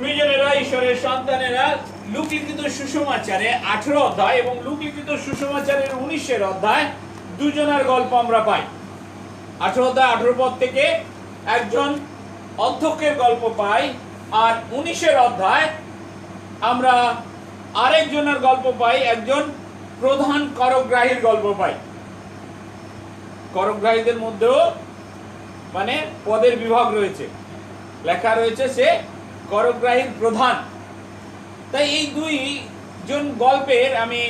প্রিয়জনেরা ঈশ্বরের সন্তানেরা লুক লিখিত সুসমাচারে আঠেরো অধ্যায় এবং সুসমাচারের উনিশের অধ্যায় দুজনের গল্প আমরা পাই। আঠেরো অধ্যায় আঠেরো থেকে একজন অধ্যক্ষের গল্প পাই আর উনিশের অধ্যায় আমরা আরেকজনের গল্প পাই, একজন প্রধান করগ্রাহীর গল্প পাই। করগ্রাহীদের মধ্যেও মানে পদের বিভাগ রয়েছে। লেখা রয়েছে সে করগ্রাহীর প্রধান। তাই এই দুই জন গল্পের আমি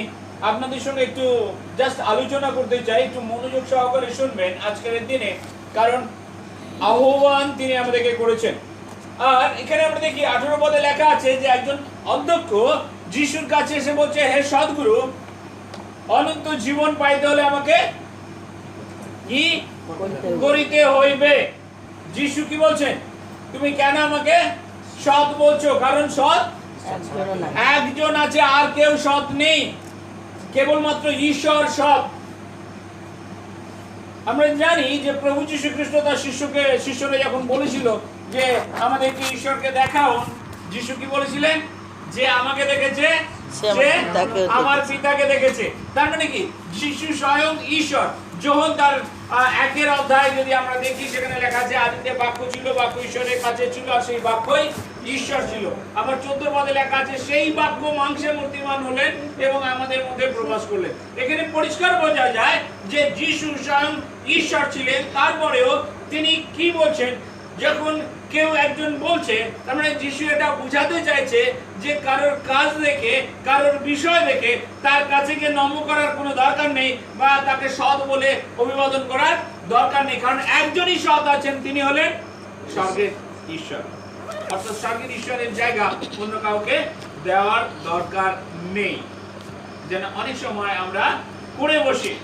আপনাদের সঙ্গে একটু জাস্ট আলোচনা করতে চাই একটু মনোযোগ সহকারে শুনবেন আজকের দিনে। কারণ আহ্বান তিনি আমাদেরকে করেছেন। আর এখানে আমরা দেখি আঠেরো পদে লেখা আছে যে একজন অধ্যক্ষ যিশুর কাছে এসে বলছে হে সদ্গুরু অনন্ত জীবন পাইতে হলে আমাকে কি করিতে হইবে? যিশু কি বলছেন তুমি কেন আমাকে সৎ বলছো কারণ সৎ? একজন আছে আর কেউ সৎ নেই। কেবলমাত্র ঈশ্বর সৎ। আমরা জানি যে প্রভু যীশু খ্রিস্ট তার শিষ্যকে শিষ্যরা যখন বলেছিল যে আমাদেরকে ঈশ্বরকে দেখাও যিশু কি বলেছিলেন? যে আমাকে দেখেছে সে আমার পিতাকে দেখেছে। তার মানে কি? যিশু স্বয়ং ঈশ্বর। যখন তার একের অধ্যায় যদি আমরা দেখি সেখানে লেখা আছে আদিতে বাক্য ছিল বাক্য ঈশ্বরের কাছে ছিল আর সেই বাক্যই ঈশ্বর ছিল। আবার চোদ্দ পদে লেখা আছে, সেই বাক্য মাংসে মূর্তিমান হলেন এবং আমাদের মধ্যে প্রকাশ করলেন। এখানে পরিষ্কার বোঝা যায় যে যিশু স্বয়ং ঈশ্বর ছিলেন। তারপরেও তিনি কি বলছেন? যখন কেউ একজন বলছে, তার মানে যিশু এটা বুঝাতে চাইছে যে কারোর কাজ দেখে, কারোর বিষয় দেখে তার কাছে গিয়ে নম করার কোনো দরকার নেই বা তাকে সৎ বলে অভিবাদন করার দরকার নেই। কারণ একজনই সৎ আছেন, তিনি হলেন স্বর্গের ঈশ্বর। অর্থাৎ স্বর্গের ঈশ্বরের জায়গা অন্য কাউকে দেওয়ার দরকার নেই। যেন অনেক সময় আমরা করে বসি।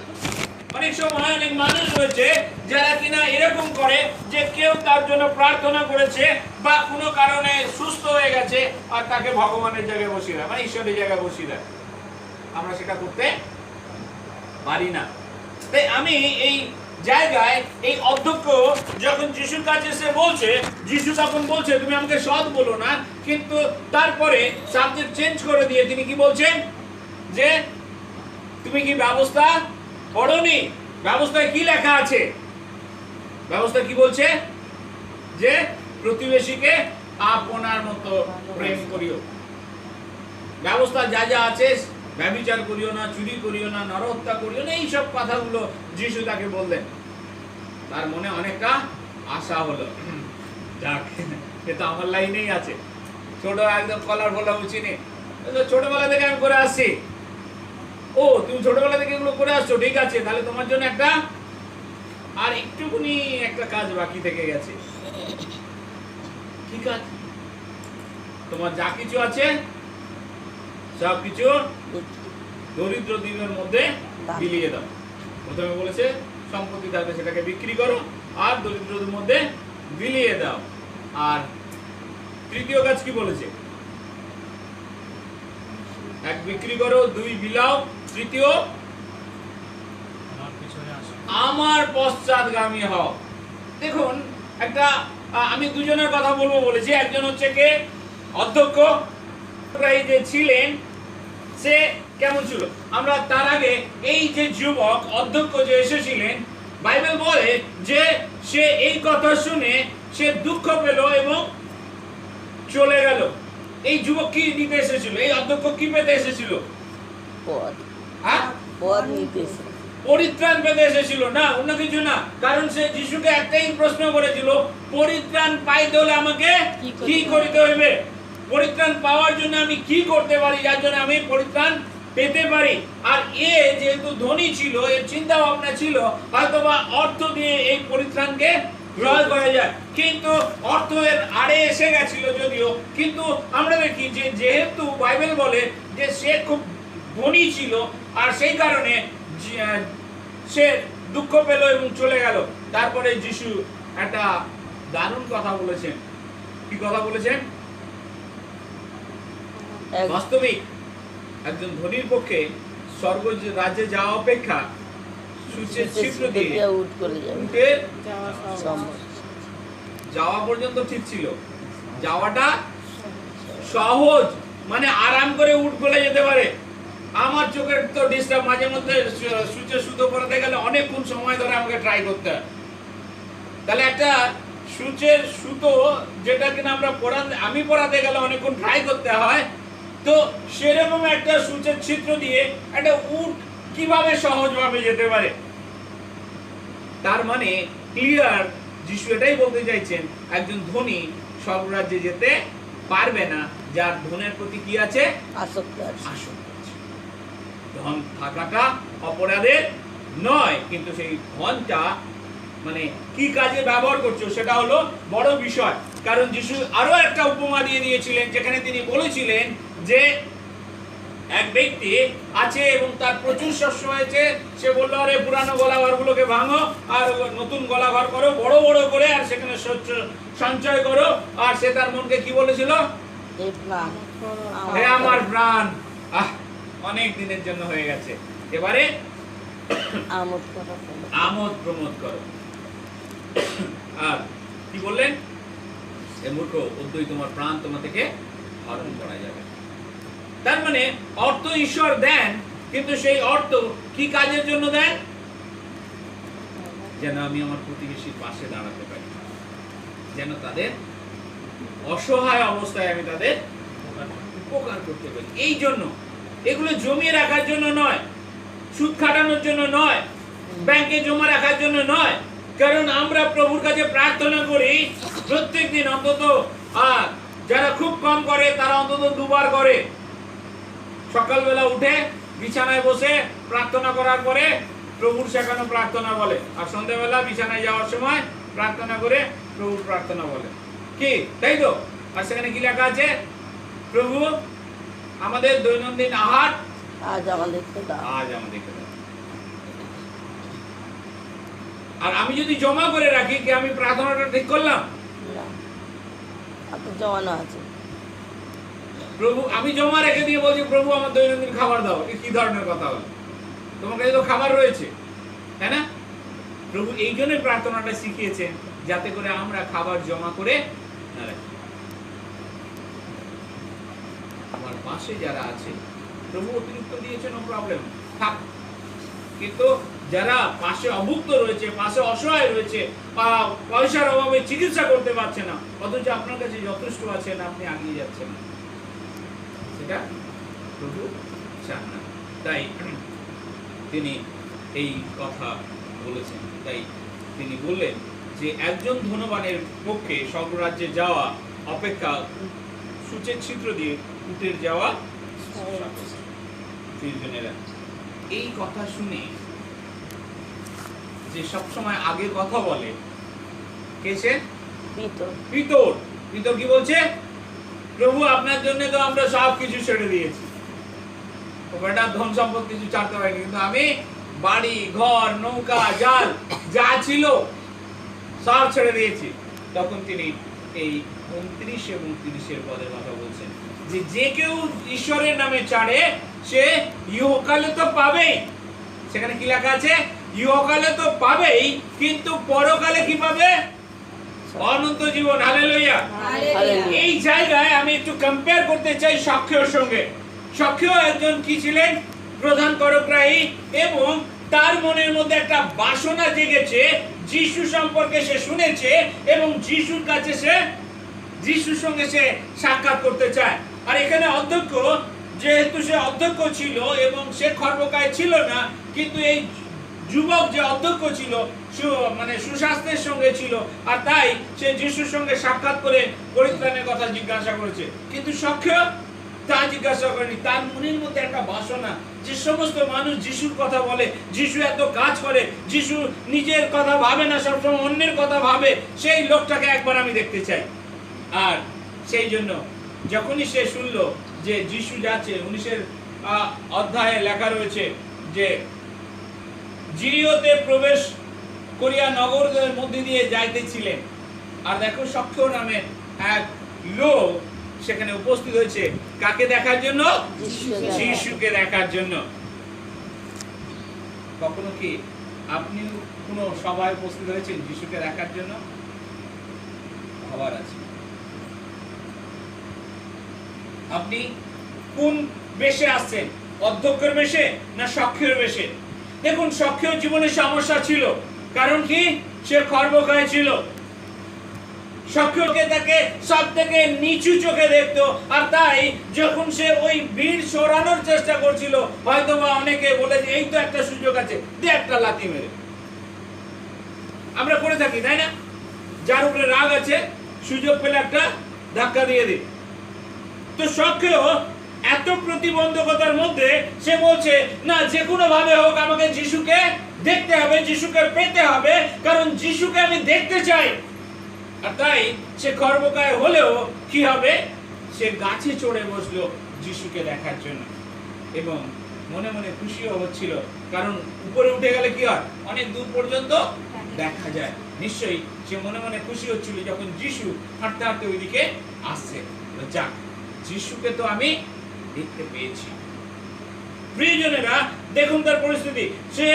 অনেক সময় অনেক মানুষ রয়েছে যারা কিনা এরকম করে যে কেউ তার জন্য প্রার্থনা করেছে বা কোনো কারণে সুস্থ হয়ে গেছে আর তাকে ভগবানের জায়গায় বসিয়ে দেয় মানে ঈশ্বরের জায়গায় বসিয়ে দেয়। আমরা সেটা করতে পারি না। তাই আমি এই জায়গায় এই অধ্যক্ষ যখন যিশুর কাছে সে বলছে, যিশু তখন বলছে, তুমি আমাকে সৎ বলো না। কিন্তু তারপরে সাবজেক্ট চেঞ্জ করে দিয়ে তিনি কি বলছেন? যে, তুমি কি ব্যবস্থা পড়নি ব্যবস্থায় কি লেখা আছে? ব্যবস্থা কি বলছে? যে, প্রতিবেশীকে আপনার মতো প্রেম করিও। ব্যবস্থা যা যা আছে ব্যবিচার করিও না, চুরি করিও না, নরহত্যা করিও না, এইসব কথাগুলো যিশু তাকে বললেন। তার মনে অনেকটা আশা হলো। যাক এ তো আমার লাইনেই আছে। ছোট একদম কলার ফলা চিনি এ তো ছোটবেলা থেকে আমি করে আসছি। ও তুমি ছোটবেলা থেকে এগুলো করে আসছো ঠিক আছে। তাহলে তোমার জন্য একটা আর একটুখানি একটা কাজ বাকি থেকে গেছে। কি কাজ? তোমার যা কিছু আছে সব কিছু দরিদ্র দিনের মধ্যে। বিলিয়ে দাও। প্রথমে বলেছে সম্পত্তি থাকলে সেটাকে বিক্রি করো আর দরিদ্রদের মধ্যে বিলিয়ে দাও। আর তৃতীয় কাজ কি বলেছে? এক বিক্রি করো, দুই বিলাও, তৃতীয় আমার পশ্চাৎগামী হও। দেখুন, একটা আমি দুজনের কথা বলব বলেছি। একজন হচ্ছে কে? অধ্যক্ষ। যে ছিলেন, সে কেমন ছিল? আমরা তার আগে এই যে যুবক, অধ্যক্ষ যে এসেছিলেন বাইবেল বলে যে সে এই কথা শুনে সে দুঃখ পেল এবং চলে গেল। এই যুবক কি নিতে এসেছিল? এই অধ্যক্ষ কি পেতে এসেছিল? পরিত্রাণ পেতে এসেছিল। না অন্য কিছু না। কারণ সে যিশুকে একটাই প্রশ্ন করেছিল পরিত্রাণ পাইতে হলে আমাকে কি করতে কি করিতে হইবে? পরিত্রাণ পাওয়ার জন্য আমি কি করতে পারি? যার জন্য আমি পরিত্রাণ পেতে পারি। আর এ যেহেতু ধনী ছিল এর চিন্তা ভাবনা ছিল হয়তোবা অর্থ দিয়ে এই পরিত্রাণকে গ্রহণ করা যায়। কিন্তু অর্থ এর আড়ে এসে গেছিল যদিও কিন্তু আমরা দেখি যে যেহেতু বাইবেল বলে যে সে খুব ধনী ছিল আর সেই কারণে সে দুঃখ পেল এবং চলে গেল। তারপরে যিশু একটা দারুণ কথা বলেছেন। কি কথা বলেছেন? বাস্তবিক? একজন ধনীর পক্ষে স্বর্গ রাজ্যে যাওয়া অপেক্ষা সূর্যের ছিদ্র দিয়ে উঠ করে যাওয়া পর্যন্ত ঠিক ছিল। যাওয়াটা সহজ মানে আরাম করে উঠ গলে যেতে পারে। আমার চোখের তো ডিস্টার্ব মাঝে মধ্যে সু- সূচে সুতো পরাতে গেলে অনেকক্ষণ সময় ধরে আমাকে ট্রাই করতে হয়। তাহলে একটা সূচের সুতো যেটা কিনা আমরা পড়াতে আমি পড়াতে গেলে অনেকক্ষণ ট্রাই করতে হয় তো সেরকম একটা সূচের ছিদ্র দিয়ে একটা উট কীভাবে সহজভাবে যেতে পারে? তার মানে ক্লিয়ার যিশু এটাই বলতে চাইছেন একজন ধনী স্বর্গরাজ্যে যেতে পারবে না যার ধনের প্রতি কি আছে? আসক্ত আছে। আসক্ত আছে। ধন থাকাটা অপরাধের নয় কিন্তু সেই ধনটা মানে কি কাজে ব্যবহার করছ সেটা হলো বড় বিষয়। কারণ যিশু আরও একটা উপমা দিয়ে দিয়েছিলেন যেখানে তিনি বলেছিলেন যে এক ব্যক্তি আছে এবং তার প্রচুর শস্য হয়েছে সে বলল আরে পুরানো গলাঘরগুলোকে ভাঙো আর নতুন গলাঘর করো বড় বড় করে আর সেখানে শস্য সঞ্চয় করো। আর সে তার মনকে কি বলেছিল? হে আমার প্রাণ। আহ অনেক দিনের জন্য হয়ে গেছে। এবারে। আমোদ প্রমোদ করো। আর কি বললেন? তোমার প্রাণ থেকে হরণ করা যাবে। তার মানে অর্থ ঈশ্বর দেন, কিন্তু সেই অর্থ কি কাজের জন্য দেন? যেন আমি আমার প্রতিবেশীর পাশে দাঁড়াতে পারি। যেন তাদের অসহায় অবস্থায় আমি তাদের উপকার করতে পারি। এই জন্য, এগুলো জমিয়ে রাখার জন্য নয়, সুদ খাটানোর জন্য নয়, ব্যাংকে জমা রাখার জন্য নয়, কারণ আমরা প্রভুর কাছে প্রার্থনা করি প্রত্যেক দিন অন্তত যারা খুব কম করে তারা অন্তত দুবার করে। সকালবেলা উঠে বিছানায় বসে প্রার্থনা করার পরে প্রভুর শেখানো প্রার্থনা বলে। আর সন্ধ্যাবেলা বিছানায় যাওয়ার সময় প্রার্থনা করে প্রভুর প্রার্থনা বলে। কি? তাই তো? আর সেখানে কি লেখা আছে? প্রভু আমাদের দৈনন্দিন আহার আজ আমাদেরকে দাও আজ আমাদেরকে দাও। আর আমি যদি জমা করে রাখি কি আমি প্রার্থনাটা ঠিক করলাম? জমানো আছে। প্রভু, আমি জমা রেখে দিয়ে বলছি, প্রভু, আমার দৈনন্দিন খাবার দাও। এ কি ধরনের কথা হলো তোমার কাছে তো খাবার রয়েছে, তাই না? প্রভু এই জন্যই প্রার্থনাটা শিখিয়েছেন, যাতে করে আমরা খাবার জমা করে আমার পাশে যারা আছে, প্রভু অতিরিক্ত দিয়েছেন প্রবলেম থাক, কিন্তু যারা পাশে অভুক্ত রয়েছে পাশে অসহায় রয়েছে বা পয়সার অভাবে চিকিৎসা করতে পারছে না অথচ আপনার কাছে যথেষ্ট আছেন আপনি আগিয়ে যাচ্ছেন। সেটা প্রভু চান না তাই তিনি এই কথা বলেছেন। তাই তিনি বললেন যে একজন ধনবানের পক্ষে স্বর্গরাজ্যে যাওয়া অপেক্ষা সূচের ছিদ্র দিয়ে উটের যাওয়া এই কথা শুনে যে সবসময় আগে কথা বলে। কে সে? পিতর। পিতর। পিতর কি বলছে? প্রভু আপনার জন্য তো আমরা সব কিছু ছেড়ে দিয়েছি। ওটা ধন সম্পদ কিছু ছাড়তে পারিনি। কিন্তু আমি বাড়ি ঘর নৌকা জাল যা ছিল সব ছেড়ে দিয়েছি। তখন তিনি এই উনত্রিশ এবং তিরিশের পদের কথা বলছেন। যে যে কেউ ঈশ্বরের নামে ছাড়ে সে ইহকালে তো পাবেই। সেখানে কি লেখা আছে? ইহকালে তো পাবেই কিন্তু পরকালে কি পাবে? অনন্ত জীবন হালেলুয়া। এই জায়গায় আমি একটু কম্পেয়ার করতে চাই সাক্ষীর সঙ্গে। সাক্ষী একজন কি ছিলেন? প্রধান করগ্রাহী এবং তার মনের মধ্যে একটা বাসনা জেগেছে যিশু সম্পর্কে সে শুনেছে এবং যিশুর কাছে সে যিশুর সঙ্গে সে সাক্ষাৎ করতে চায়। আর এখানে অধ্যক্ষ যেহেতু সে অধ্যক্ষ ছিল এবং সে খর্বকায় ছিল না কিন্তু এই যুবক যে অধ্যক্ষ ছিল মানে সুস্বাস্থ্যের সঙ্গে ছিল, আর তাই সে যিশুর সঙ্গে সাক্ষাৎ করে পরিত্রাণের কথা জিজ্ঞাসা করেছে। কিন্তু সক্রিয় তা জিজ্ঞাসা করেনি। তার মনের মধ্যে একটা বাসনা যে সমস্ত মানুষ যিশুর কথা বলে, যিশু এত কাজ করে, যিশু নিজের কথা ভাবে না, সবসময় অন্যের কথা ভাবে, সেই লোকটাকে একবার আমি দেখতে চাই। আর সেই জন্য যখনই সে শুনলো যে যিশু যাচ্ছে, উনিশের অধ্যায়ে লেখা রয়েছে যে জিরিওতে প্রবেশ করিয়া নগরের মধ্যে দিয়ে যাইতেছিলেন। আর দেখো সক্ষ নামে এক লোক সেখানে উপস্থিত হয়েছে। কাকে দেখার জন্য? যিশুকে দেখার। জন্য। কখনো কি আপনি কোনো সভায় উপস্থিত হয়েছেন যিশুকে দেখার জন্য? হবার আছে। আপনি কোন বেশে আসছেন? অধ্যক্ষের বেশে না সক্ষের বেশে? দেখুন সক্ষের জীবনে সমস্যা ছিল। কারণ কি? সে খর্বকায় ছিল। সক্ষকে তাকে সব থেকে নিচু চোখে আর তাই যখন সে ওই সরানোর চেষ্টা করছিল হয়তো বা অনেকে বলে যে, এই তো একটা সুযোগ আছে, দে একটা লাথি মেরে। আমরা করে থাকি, তাই না? যার উপরে রাগ আছে, সুযোগ পেলে একটা ধাক্কা দিয়ে দিই। তো সক্ষেও এত প্রতিবন্ধকতার মধ্যে সে বলছে, না যে কোনো ভাবে হোক, আমাকে যিশুকে দেখতে হবে, যিশুকে পেতে হবে, কারণ যিশুকে আমি দেখতে চাই। আর তাই সে খর্বকায় হলেও কি হবে? সে গাছে চড়ে বসল যিশুকে দেখার জন্য। এবং মনে মনে খুশিও হচ্ছিল, কারণ উপরে উঠে গেলে কি হয়? অনেক দূর পর্যন্ত দেখা যায়। নিশ্চয়ই সে মনে মনে খুশি হচ্ছিল যখন যিশু হাঁটতে হাঁটতে ওইদিকে আসছে। যাক, যিশুকে তো আমি দেখতে পেয়েছি। প্রিয়জনেরা, দেখুন তার পরিস্থিতি। সে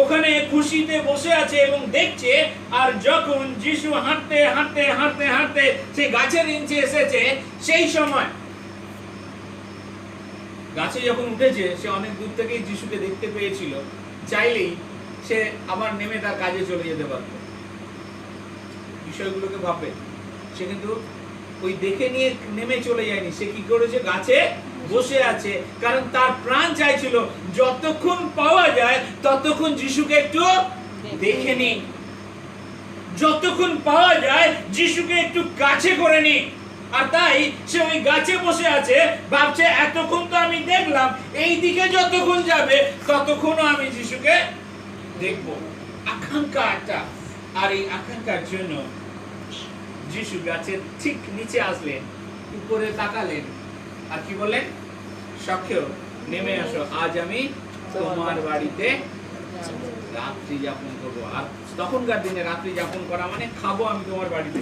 ওখানে খুশিতে বসে আছে এবং দেখছে, আর যখন যিশু হাঁটতে হাঁটতে হাঁটতে হাঁটতে সে গাছের নিচে এসেছে, সেই সময় গাছে যখন উঠেছে, সে অনেক দূর থেকেই যিশুকে দেখতে পেয়েছিল। চাইলেই সে আবার নেমে তার কাজে চলে যেতে পারত। বিষয়গুলোকে ভাববে। সে কিন্তু ওই দেখে নিয়ে নেমে চলে যায়নি। সে কি করেছে? গাছে বসে আছে। কারণ তার প্রাণ চাইছিল, যতক্ষণ পাওয়া যায়, ততক্ষণ যিশুকে একটু দেখে নি। যতক্ষণ পাওয়া যায়, যিশুকে একটু কাছে করে নি। আর তাই সে ওই গাছে বসে আছে, ভাবছে, এতক্ষণ তো আমি দেখলাম, এই দিকে যতক্ষণ যাবে, ততক্ষণও আমি যিশুকে দেখব। আকাঙ্ক্ষা একটা। আর এই আকাঙ্ক্ষার জন্য যিশু গাছের ঠিক নিচে আসলেন, উপরে তাকালেন। আর কি বললেন? সখ্য নেমে আসো, আজ আমি তোমার বাড়িতে রাত্রি যাপন করব। আর তখনকার দিনে রাত্রি যাপন করা মানে খাব আমি তোমার বাড়িতে।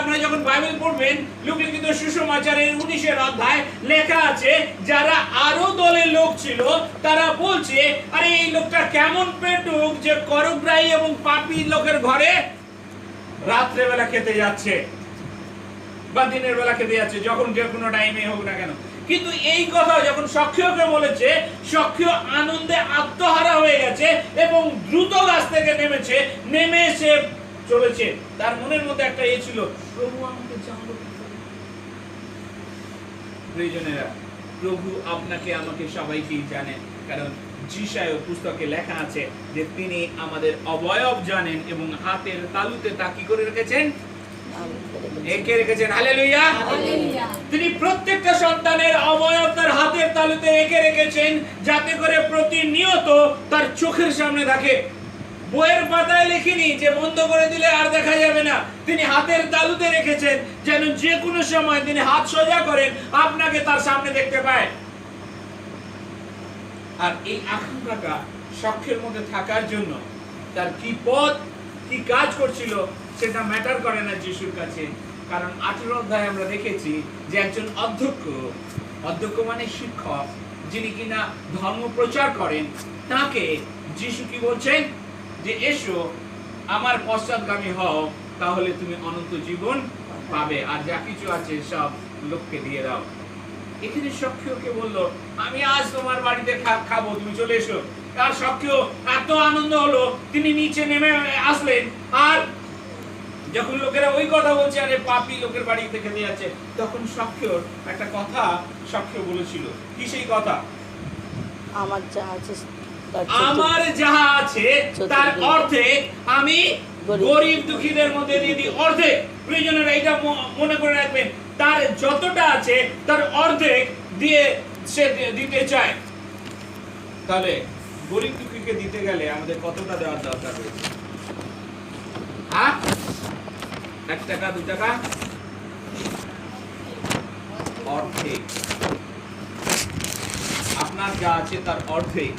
আপনারা যখন বাইবেল পড়বেন, লোকলিখিত সুসমাচারের উনিশের অধ্যায় লেখা আছে, যারা লোক ছিল, তারা বলছে, আরে, এই লোকটা কেমন পেটুক যে করগ্রাহী এবং পাপী লোকের ঘরে রাত্রে বেলা খেতে যাচ্ছে বা দিনের বেলা খেতে যাচ্ছে, যখন যে কোনো টাইমে হোক না কেন। কিন্তু এই কথা যখন সক্রিয়কে বলেছে সক্রিয় আনন্দে আত্মহারা হয়ে গেছে এবং দ্রুত গাছ থেকে নেমেছে, নেমে এসে চলেছে। তার মনের মধ্যে একটা এ ছিল, প্রভু আমাকে জানলো প্রিয়জনেরা প্রভু আপনাকে আমাকে সবাইকেই জানেন। কারণ যিশায় পুস্তকে লেখা আছে যে তিনি আমাদের অবয়ব জানেন এবং হাতের তালুতে তা কি করে রেখেছেন? একে রেখেছেন। হালেলুয়া। তিনি প্রত্যেকটা সন্তানের অবয়ব তার হাতের তালুতে এঁকে রেখেছেন যাতে করে প্রতিনিয়ত তার চোখের সামনে থাকে। বইয়ের পাতায় লিখিনি, যে বন্ধ করে দিলে আর দেখা যাবে না। তিনি হাতের তালুতে রেখেছেন, যেন যে কোনো সময় তিনি হাত সোজা করেন, আপনাকে তার সামনে দেখতে পায়। আর এই আকাঙ্ক্ষাটা মধ্যে থাকার জন্য তার কি পথ, কি কাজ করছিল, সেটা ম্যাটার করে না যিশুর কাছে। কারণ আঠেরো অধ্যায় আমরা দেখেছি যে একজন অধ্যক্ষ অধ্যক্ষ মানে শিক্ষক, যিনি কিনা ধর্ম প্রচার করেন, তাকে যিশু কি বলছেন? যে এসো, আমার পশ্চাৎগামী হও, তাহলে তুমি অনন্ত জীবন পাবে। আর যা কিছু আছে সব লোককে দিয়ে দাও। এখানে সক্ষীয়কে বলল, আমি আজ তোমার বাড়িতে খাব, তুমি চলে এসো। আর সক্ষীয় এত আনন্দ হলো, তিনি নিচে নেমে আসলেন। আর যখন লোকেরা ওই কথা বলছে, আরে পাপি, লোকের বাড়িতে খেতে যাচ্ছে। তখন সক্ষীয়র একটা কথা সক্ষীয় বলেছিল। কি সেই কথা? আমার যা আছে তার আমার যাহা আছে তার অর্ধেক আমি গরিব। দুঃখীদের মধ্যে দিয়ে দিই। অর্ধেক। প্রিয়জনেরা এটা মনে করে রাখবেন তার যতটা আছে তার অর্ধেক দিয়ে সে দিতে চায়। তাহলে গরিব দুঃখীকে দিতে গেলে আমাদের কতটা দেওয়ার দরকার রয়েছে? হ্যাঁ এক টাকা দু টাকা? অর্ধেক। আপনার যা আছে তার অর্ধেক।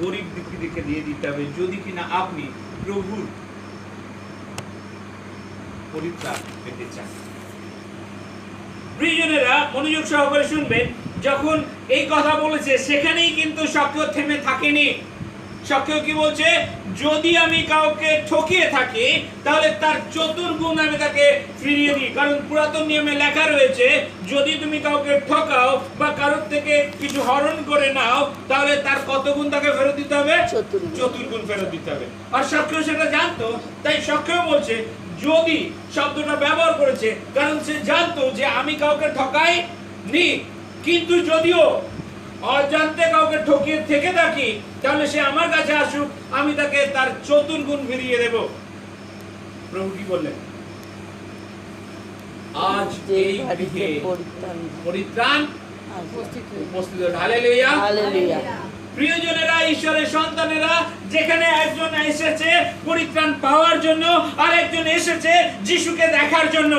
গরিব দিকে দিয়ে দিতে হবে, যদি কিনা আপনি প্রভুর পরিত্রাণ পেতে চান। প্রিয়জনেরা, মনোযোগ সহকারে শুনবেন। যখন এই কথা বলেছে, সেখানেই কিন্তু সক্রিয় থেমে থাকেনি। সক্রিয় কি বলছে? যদি আমি কাউকে ঠকিয়ে থাকি তাহলে তার চতুর্গুণ আমি তাকে ফিরিয়ে দিই। কারণ পুরাতন নিয়মে লেখা রয়েছে যদি তুমি কাউকে ঠকাও বা কারোর থেকে কিছু হরণ করে নাও তাহলে তার কত গুণ তাকে ফেরত দিতে হবে? চতুর্গুণ। ফেরত দিতে হবে। আর সক্রিয় সেটা জানতো তাই সক্রিয় বলছে যদি শব্দটা ব্যবহার করেছে কারণ সে জানতো যে আমি কাউকে ঠকাই নি কিন্তু যদিও অজান্তে কাউকে ঠকিয়ে থেকে থাকি তাহলে সে আমার কাছে আসুক আমি তাকে তার চতুর্গুণ ফিরিয়ে দেব। প্রভু কি বললেন? আজ এই গৃহে পরিত্রাণ। উপস্থিত হালেলুয়া। হালেলুয়া। প্রিয়জনেরা ঈশ্বরের সন্তানেরা যেখানে একজন এসেছে পরিত্রাণ পাওয়ার জন্য আর একজন এসেছে যিশুকে দেখার জন্য।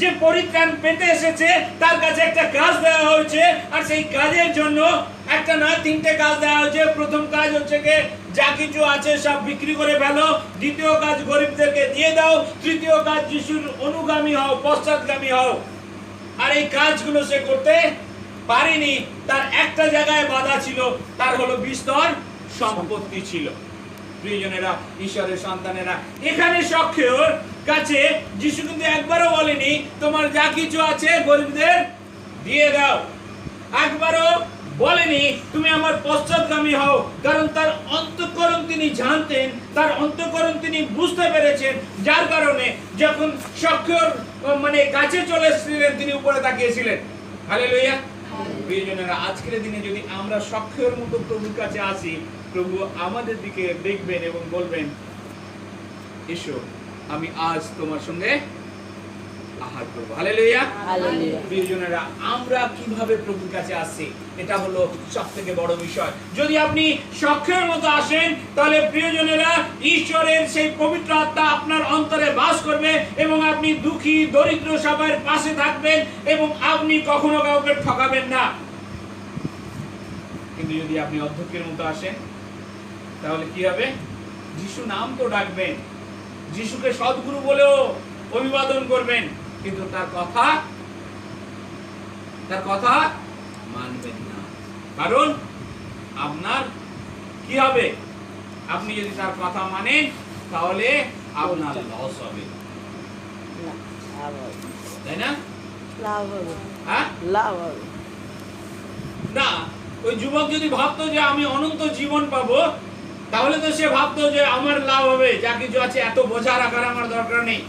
যে পরিত্রাণ পেতে এসেছে, তার কাছে একটা কাজ দেওয়া হয়েছে। আর সেই কাজের জন্য একটা না, তিনটে কাজ দেওয়া হয়েছে। প্রথম কাজ হচ্ছে কি, যা কিছু আছে সব বিক্রি করে ফেলো। দ্বিতীয় কাজ গরিবদেরকে দিয়ে দাও। তৃতীয় কাজ যিশুর অনুগামী হও, পশ্চাৎগামী হও। আর এই কাজগুলো সে করতে পারেনি। তার একটা জায়গায় বাধা ছিল, তার হলো বিস্তর সম্পত্তি ছিল। প্রিয়জনেরা, ঈশ্বরের সন্তানেরা, এখানে সক্ষের কাছে যিশু কিন্তু একবারও বলেনি তোমার যা কিছু আছে গরিবদের দিয়ে দাও। একবারও বলেনি তুমি আমার পশ্চাৎগামী হও। কারণ তার অন্তঃকরণ তিনি জানতেন তার অন্তঃকরণ তিনি বুঝতে পেরেছেন। যার কারণে যখন সক্ষর মানে কাছে চলে এসেছিলেন তিনি উপরে তাকিয়েছিলেন। হালেলুয়া। প্রিয়জনেরা আজকের দিনে যদি আমরা সক্ষর মতো প্রভুর কাছে আসি প্রভু আমাদের দিকে দেখবেন এবং বলবেন এসো। আমি আজ তোমার সঙ্গে আহার করব। হালেলুয়া। প্রিয়জনেরা আমরা কীভাবে প্রভুর কাছে আসছি এটা হলো সব থেকে বড় বিষয়। যদি আপনি সক্ষের মতো আসেন তাহলে প্রিয়জনেরা ঈশ্বরের সেই পবিত্র আত্মা আপনার অন্তরে বাস করবে এবং আপনি দুঃখী দরিদ্র সবার পাশে থাকবেন এবং আপনি কখনো কাউকে ঠকাবেন না। কিন্তু যদি আপনি অধ্যক্ষের মতো আসেন তাহলে কি হবে? যিশু নাম তো ডাকবেন। যিশুকে সদ্গুরু বলেও অভিবাদন করবেন কিন্তু তার কথা তার কথা মানবেন না। কারণ আপনার কি হবে? আপনি যদি তার কথা মানেন তাহলে আপনার লস হবে। তাই না? হ্যাঁ? না ওই যুবক যদি ভাবতো যে আমি অনন্ত জীবন পাবো তাহলে তো সে ভাবতো যে আমার লাভ হবে, যা কিছু আছে, এত বোঝা রাখার আমার দরকার নেই।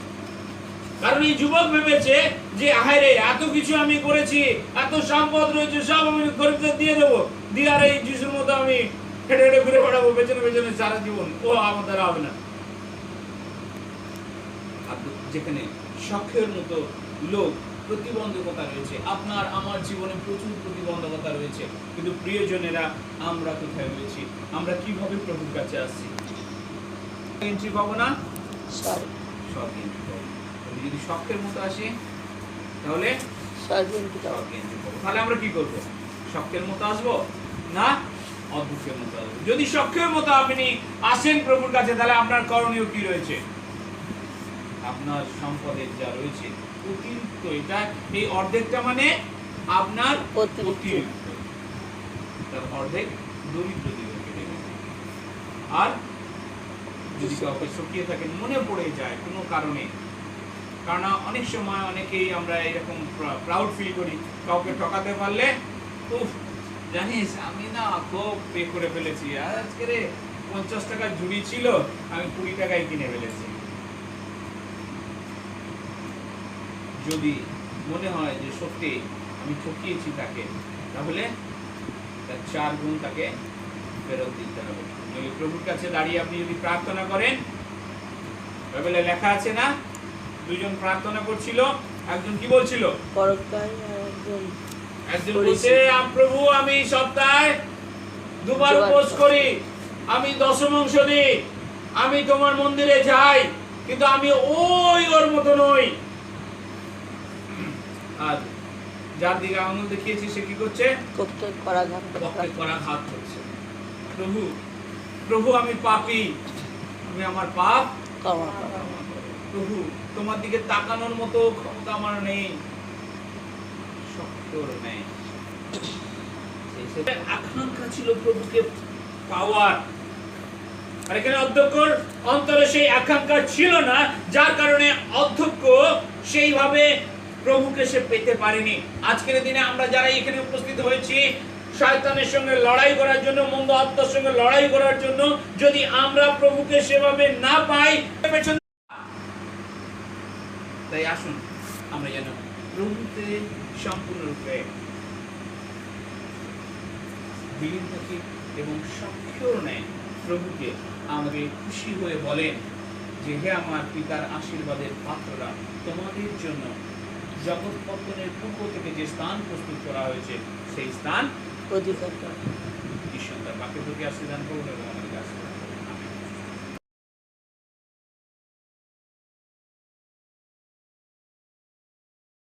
কারণ এই যুবক ভেবেছে যে হায় এত কিছু আমি করেছি, এত সম্পদ রয়েছে, সব আমি গরিবদের দিয়ে দেবো। দিয়ে এই যিশুর মতো আমি হেঁটে হেঁটে ঘুরে বেড়াবো পেছনে পেছনে সারা জীবন। ও আমার দ্বারা হবে না। যেখানে শখের মতো লোক প্রতিবন্ধকতা রয়েছে। আপনার আমার জীবনে প্রচুর প্রতিবন্ধকতা রয়েছে। কিন্তু প্রিয়জনেরা আমরা কোথায় রয়েছি? আমরা কীভাবে প্রভুর কাছে আসছি? এন্ট্রি পাবো না? সব এন্ট্রি পাবো। যদি শখের মতো আসি তাহলে তাহলে আমরা কি করব? শখের মতো আসব না অদ্ভুতের মতো আসব? যদি শখের মতো আপনি আসেন প্রভুর কাছে তাহলে আপনার করণীয় কি রয়েছে? আপনার সম্পদের যা রয়েছে অতিরিক্ত এটা এই অর্ধেকটা মানে আপনার অতিরিক্ত। তার অর্ধেক দরিদ্র দিগকে দেবেন আর যদি কাউকে শুকিয়ে থাকেন মনে পড়ে যায় কোনো কারণে। কারণ অনেক সময় অনেকেই আমরা এরকম প্রাউড ফিল করি। কাউকে ঠকাতে পারলে উফ জানিস আমি না খুব পে করে ফেলেছি। আজকে রে পঞ্চাশ টাকা ঝুড়ি ছিল আমি কুড়ি টাকায় কিনে ফেলেছি। যদি মনে হয় যে সত্যি আমি ঠকিয়েছি তাকে তাহলে তার চার গুণ তাকে ফেরত দিতে হবে। যদি প্রভুর কাছে দাঁড়িয়ে আপনি যদি প্রার্থনা করেন বাইবেলে লেখা আছে না দুজন প্রার্থনা করছিল একজন কি বলছিল? একজন বলছে প্রভু আমি সপ্তাহে দুবার উপোস করি আমি দশমাংশ দিই আমি তোমার মন্দিরে যাই কিন্তু আমি ওই ওর মতো নই আর যার দিকে আঙুল দেখিয়েছি সে কি করছে? করতে করা ঘাত পক্ষে করা হাত করছে। প্রভু প্রভু আমি পাপী। তুমি আমার পাপ। প্রভু তোমার দিকে তাকানোর মতো ক্ষমতা আমার নেই। শক্তর নেই। সেই- সেই আকাঙ্ক্ষা ছিল প্রভুকে পাওয়ার। আর এখানে অধ্যক্ষর অন্তরে সেই আকাঙ্ক্ষা ছিল না যার কারণে অধ্যক্ষ সেইভাবে প্রভুকে সে পেতে পারেনি। আজকের দিনে আমরা যারা এখানে উপস্থিত হয়েছি, শয়তানের সঙ্গে লড়াই করার জন্য, মন্দ আত্মার সঙ্গে লড়াই করার জন্য, যদি আমরা প্রভুকে সেভাবে না পাই তাই আসুন, আমরা যেন প্রভুতে সম্পূর্ণরূপে বিলীন থাকি এবং সক্ষর নেয় প্রভুকে আমাকে খুশি হয়ে বলেন যে, হে আমার পিতার আশীর্বাদের পাত্ররা, তোমাদের জন্য জগৎ পত্তনের পূর্ব থেকে যে স্থান প্রস্তুত করা হয়েছে সেই স্থান অধিকার। ঈশ্বর তার বাকি প্রতি আশীর্বাদ করুন এবং